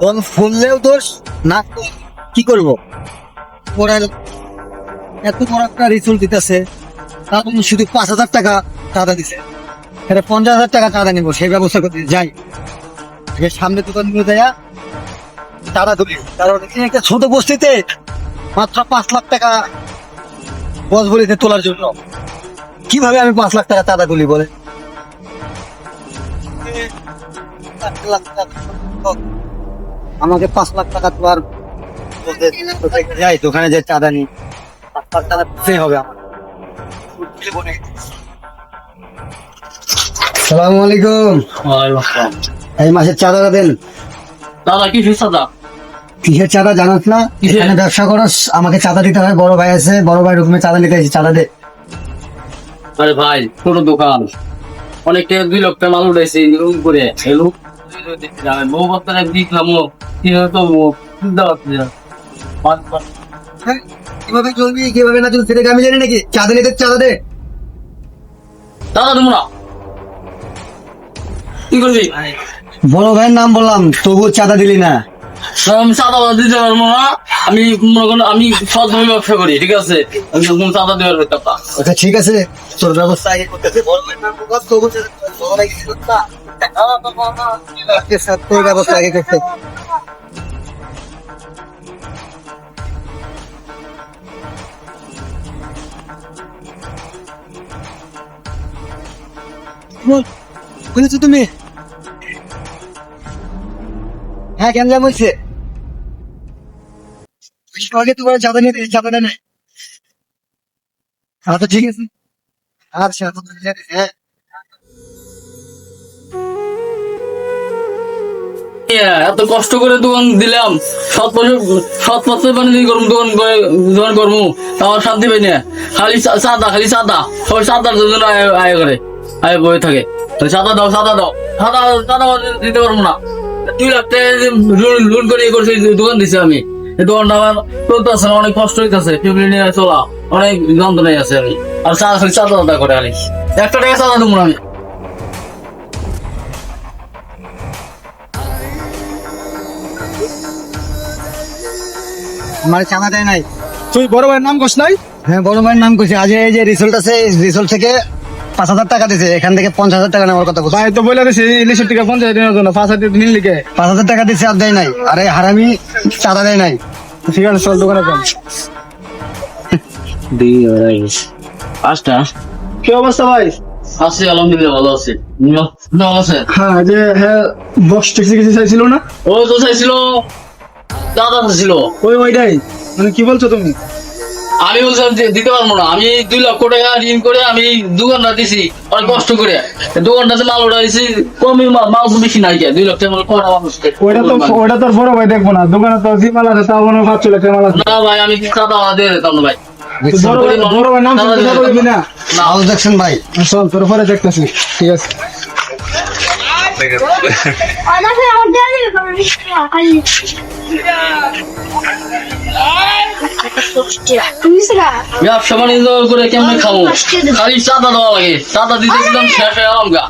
Phone ফুললেও দোষ? না, কি করব? এত বড় একটা রিসুল দিতেছে তার শুধু পাঁচ হাজার টাকা চাঁদা দিছে। এটা পঞ্চাশ হাজার টাকা চাঁদা নিবো, সেই ব্যবস্থা করতে যাই। সামনে চাঁদা কারণ একটা ছোট বস্তিতে মাত্র পাঁচ লাখ টাকা বস বলিতে তোলার জন্য। কীভাবে আমি পাঁচ লাখ টাকা চাঁদা তুলি বলে আমাকে পাঁচ লাখ টাকা তোমার যাই দোকানে যে চাঁদা নি পাঁচ লাখ টাকা দিতেই হবে আমার সালাম আলাইকুম। এই মাসের চাঁদাটা দেন। দাদা কি ফিসাদা কিসের চাঁদা জানাস না? কিসের? এখানে ব্যবসা করস আমাকে চাঁদা দিতে হয় বড় ভাই আছে বড় ভাই রকমের চাঁদা নিতে চাঁদা দে। আরে ভাই ছোট দোকান। অনেকটা দুই লক্ষ টাকা মাল উঠাইছি এরকম করে দেখলাম ও হতো চিন্তা না। হ্যাঁ, কীভাবে চলবি কীভাবে না চলবি সেটাকে আমি জানি নাকি চাঁদা চাঁদা দে দাদা তোমরা কি করবি বড় ভাইয়ের নাম বললাম তবু চাঁদা দিলি না আমি চাঁদা দিতে পারব না আমি মনে করো আমি সৎভাবে ব্যবসা করি ঠিক আছে আমি কোনো চাঁদা দেওয়ার ব্যাপার না। আচ্ছা ঠিক আছে তোর ব্যবস্থা আগে করতেছে বড় ভাইয়ের নাম বললাম, তবু চাঁদা- না। আজকে স্যার, তোর ব্যবস্থা আগে করতে বল তুমি? হ্যাঁ কেন যা বলছে। আগে তোমার নিয়ে চাঁদা নেয় না আচ্ছা ঠিক আছে। আচ্ছা হ্যাঁ। এত কষ্ট করে দোকান দিলাম। সৎ পথে সৎ পথে মানে করব দোকান দোকান করব আমার শান্তি পাই না। খালি চাঁদা খালি চাঁদা। সবাই চাঁদার জন্য আয় করে। আয় বয়ে থাকে। চাঁদা দাও চাঁদা দাও। চাঁদা চাঁদা দিতে পারব না। লোন করে ইয়ে করছি দোকান দিছি আমি। দোকানটা আমার অনেক কষ্ট হইতেছে। ফ্যামিলি নিয়ে চলা, অনেক যন্ত্রণায় আছে আমি। আর চাঁদা খালি চাঁদা করে খালি। একটা টাকা চাঁদা দেবো না আমি। আমার চাঁদা দেয় নাই। তুই বড় ভাইয়ের নাম কস নাই? হ্যাঁ বড় ভাইয়ের নাম কইছে। আজ এই যে রিসোল্ট আছে রিসোল্ট থেকে পাঁচ হাজার টাকা দিছে। এখান থেকে পঞ্চাশ হাজার টাকা নেওয়ার কথা বলছে। ভাই তো বলে দিছি ইলিশের টিকা পঞ্চায়েত দিনের জন্য। পাঁচ হাজার দিন লিখে পাঁচ হাজার টাকা দিছে আর দেয় নাই। আরে হারামি চাঁদা দেয় নাই। ঠিক আছে চল দোকানে যান পাঁচটা। কি অবস্থা ভাই? আছি আলহামদুলিল্লাহ ভালো আছি। ভালো আছে? হ্যাঁ যে হ্যাঁ বক্স ট্যাক্সি কিছু চাইছিল না? ও তো চাইছিল। দাদা চাইছিল ওই ওইটাই। মানে কি বলছো তুমি? আমি বলছিলাম যে দিতে পারব না। আমি দুই লক্ষ টাকা ঋণ করে আমি দোকানটা দিছি অনেক কষ্ট করে। দোকানটাতে মাল উঠাইছি কমই মাল মাল বেশি নাই কে। দুই লক্ষ টাকা মাল কটা মানুষ ওইটা তো ওইটা তোর বড় ভাই দেখব না। দোকানে তো যে মাল আছে তাও মনে হয় পাঁচ লাখ মাল আছে। না ভাই আমি চাঁদা দিয়ে দিতাম না ভাই। বড় ভাই নাম শুনতে না? দেখছেন ভাই। চল তোর পরে দেখতেছি। ঠিক আছে। Misra. ব্যবসা বাণিজ্য করে কেমনে খাব? খালি চাঁদা দেওয়া লাগে। চাঁদা দিতে দিলাম শেষ হয়ে গেলাম গা।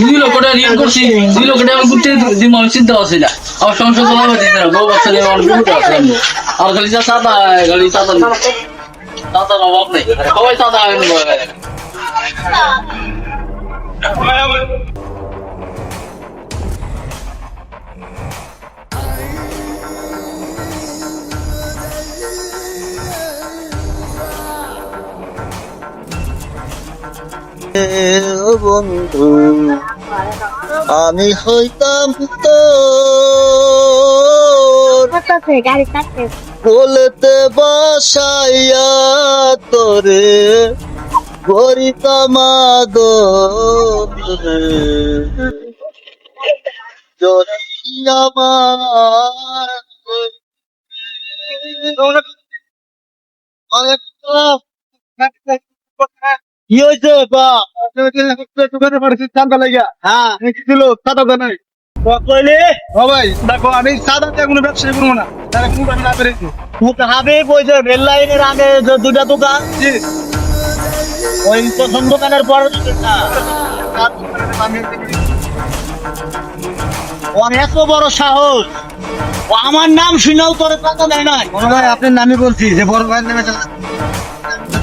দুই লক্ষ টাকা ঋণ করছি। দুই লক্ষ টাকা ঘুরতে দিব আমি চিন্তা পাচ্ছি না। আমার সংসার চলা হচ্ছে না বউ বাচ্চা নিয়ে আমার ঘুরতে আসছে আর খালি যা চাঁদা খালি চাঁদা চাঁদার অভাব নেই। সবাই চাঁদা বন্ধু আমি হইতাম তো. বলতে বসাইয়া তোরে করিতাম যদি আমার কি হয়েছে হ্যাঁ। কি ছিল চাঁদা দেয় নাই কইলে? ও ভাই দেখো আমি চাঁদা কোনো ব্যবসা করব না। তারা কোনো আমি না পেরেছি? হবে ওই রেল লাইনের আগে যে দুটা দোকান? ওই প্রথম দোকানের পর ওর এত বড় সাহস। ও আমার নাম শুনেও তোর টাকা দেয় নাই। বড় ভাই আপনার নামই বলছি যে বড় ভাইয়ের নামে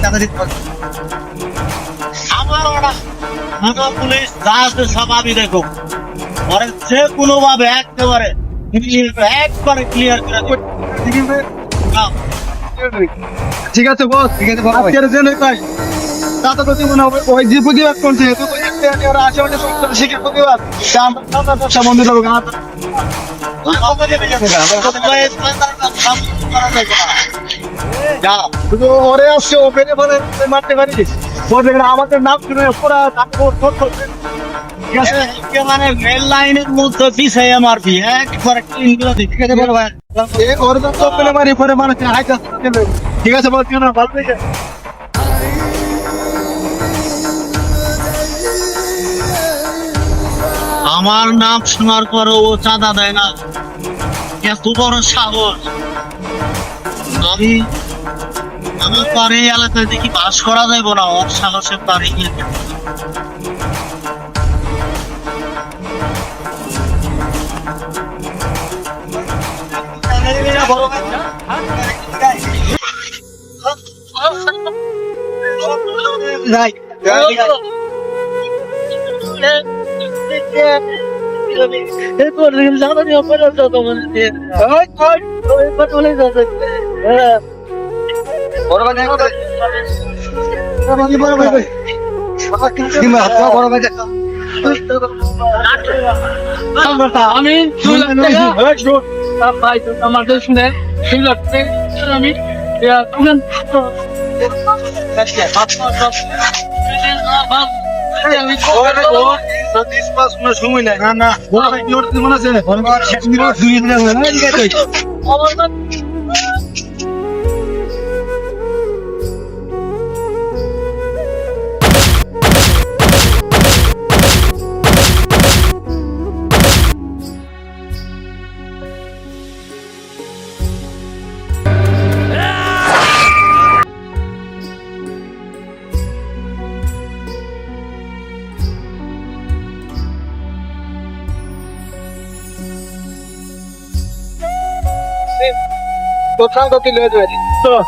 চাঁদা দিতে। আমার পুলিশ যা আছে সব আমি দেখো ওরে যে কোনো ভাবে একেবারে একবারে ক্লিয়ার করে ঠিক আছে বস। ঠিক আছে ভাই। আজকের জন্য তাই। তাতে তো জীবনে ওই- যে প্রতিবাদ করছে তো একটা ওরা আশেপাশে সব শিখে প্রতিবাদ। তা আমরা আমরা ব্যবসা বন্ধ করব না শুধু ওরে আসছে ও পেরে মারতে পারিস। ওর আমাদের নাম শুনে ওর রেল লাইনের মধ্যে পিছাই একবারে দিবি ঠিক আছে বড় ভাই? এ ওর তো চোখ পেলে মারি পরে মানুষ হাইতে ঠিক আছে? বলছি না ভালো থেকে আমার নাম শোনার পর ও চাঁদা দেয় না। এত বড় সাহস। আমি আমি পারে এই এলাকায় দেখি বাস করা যাইব না ওর সাহসে পারে গিয়ে রাই বড় ভাই। বড় ভাই বড় ভাই আমি দুই লাখ টাকা ভাই আমার শুনে দুই লাখ টাকা আমি সময় নাই না না মনে বড় ভাই শেষ মিনিট দুই দিন হলো না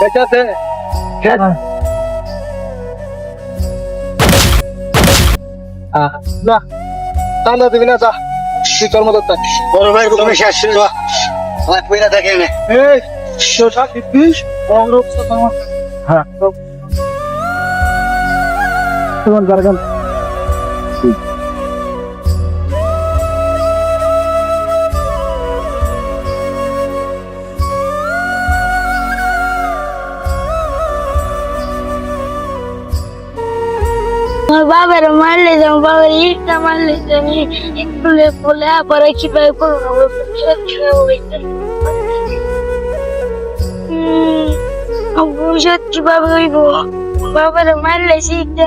ঠিক আছে কোথাও তো তুলে যাবে তো বেঁচে না চান্দা দিবি না যা। তুই তোর মতো থাক। বড় ভাই তুমি শেষ আমার পয়লা দেখে নে এই তো থাক তো তোমার হ্যাঁ তোমার গার্গান আমার বাবার মারলে যে আমার বাবার ইটটা মারলে যে, আমি একটু বলে আবার কীভাবে করব ভবিষ্যৎ কীভাবে হইব বাবার মারলে শিখতে